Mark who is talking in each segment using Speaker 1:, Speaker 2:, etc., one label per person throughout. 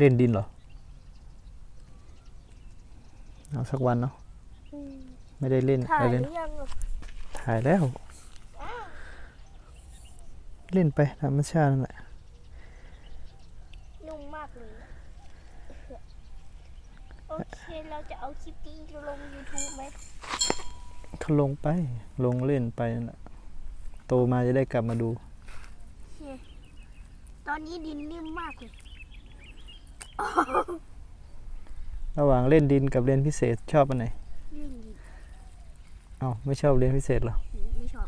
Speaker 1: เล่นดินเหรอ เอาสักวันเนาะ
Speaker 2: อืม
Speaker 1: ไม่ได้เล่น
Speaker 2: ถ่าย
Speaker 1: อะไร
Speaker 2: ห
Speaker 1: เล่น
Speaker 2: รือยังอะ
Speaker 1: ถ่ายแล้ว เล่นไปธรรมชาตินั่นแหละ
Speaker 2: นุ่มมากเลยอะโอเค เราจะเอาคลิปนี้ลง YouTube ไหม
Speaker 1: เขาลงไป ลงเล่นไปนั่นแหละ โตมาจะได้กลับมาดู
Speaker 2: ตอนนี้ดินนิ่มมากเลย
Speaker 1: ระหว่างเล่นดินกับเรียนพิเศษชอบอันไหน
Speaker 2: นิ่มดิน
Speaker 1: เอ้าไม่ชอบเรียนพิเศษเหรอ
Speaker 2: ไม่ชอบ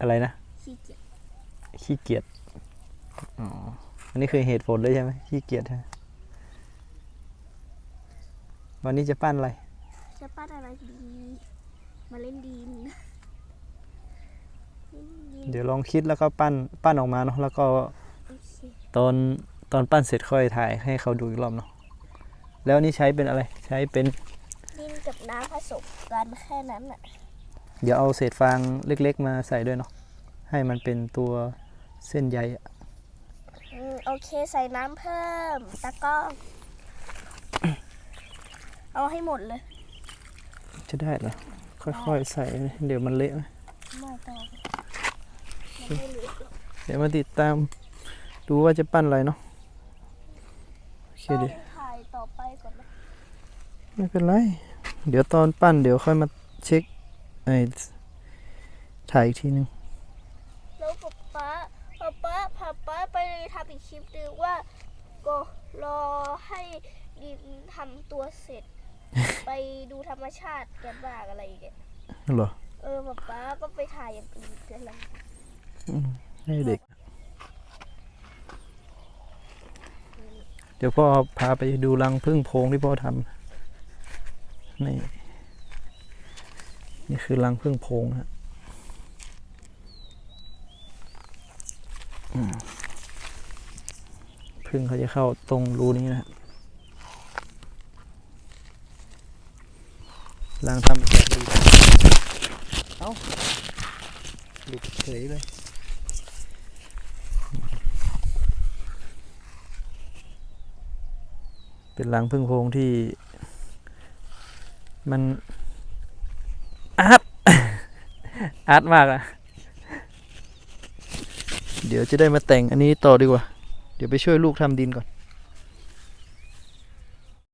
Speaker 1: อะไรนะ
Speaker 2: ขี้เกียจ
Speaker 1: ขี้เกียจ อ๋อ อันนี้คือเหตุผลเลยใช่ไหมขี้เกียจใช่ไหมวันนี้จะปั้นอะไร
Speaker 2: จะปั้นอะไรดี มาเล่นดินเล่นดิน
Speaker 1: เดี๋ยวลองคิดแล้วก็ปั้นปั้นออกมาเนาะแล้วก็
Speaker 2: โอเค
Speaker 1: ตอนตอนปั้นเสร็จค่อยถ่ายให้เขาดูอีกรอบเนาะแล้วนี่ใช้เป็นอะไรใช้เป็น
Speaker 2: ดินกับน้ำผสมกันแค่นั้นอะ
Speaker 1: เดี๋ยวเอาเศษฟางเล็กๆ มาใส่ด้วยเนาะให้มันเป็นตัวเส้นใยอะ
Speaker 2: อืมโอเคใส่น้ำเพิ่มตะกร้องเอาให้หมดเลย
Speaker 1: จะได้เหรอค่อยๆใส่เดี๋ยวมันเละนะ
Speaker 2: ไม่ต้องมันไม่เหลือหรอก
Speaker 1: เดี๋ยวมาติดตาม ดูว่าจะปั้นอะไรเนาะโอเค
Speaker 2: ต้อง
Speaker 1: ดิ
Speaker 2: ถ่ายต่อไปก่อนนะ
Speaker 1: ไม่เป็นไร เดี๋ยวตอนปั้นเดี๋ยวค่อยมาเช็คไอ้ถ่ายอีกทีนึง
Speaker 2: แล้วป๊าป๊าป๊าป๊าพาป๊าไปทำอีกคลิปนึงว่าก็รอให้ดินทำตัวเสร็จ ไปดูธรรมชาติกันบ้างอะไรอย่างเงี้ย
Speaker 1: เหรอ
Speaker 2: เออป๊าป๊าก็ไปถ่ายอย่างอื่นกันละ
Speaker 1: ให้เด็ก เดี๋ยวพ่อพาไปดูรังพึ่งโพงที่พ่อทำนี่นี่คือรังพึ่งโพงฮะพึ่งเขาจะเข้าตรงรูนี้นะฮะรังทำแบบดีเอ้าหลุดเฉยเลย เป็นรังพึ่งโพงที่ มันอาร์ตอาร์ตมากอะเดี๋ยวจะได้มาแต่งอันนี้ต่อดีกว่า เดี๋ยวไปช่วยลูกทำดินก่อน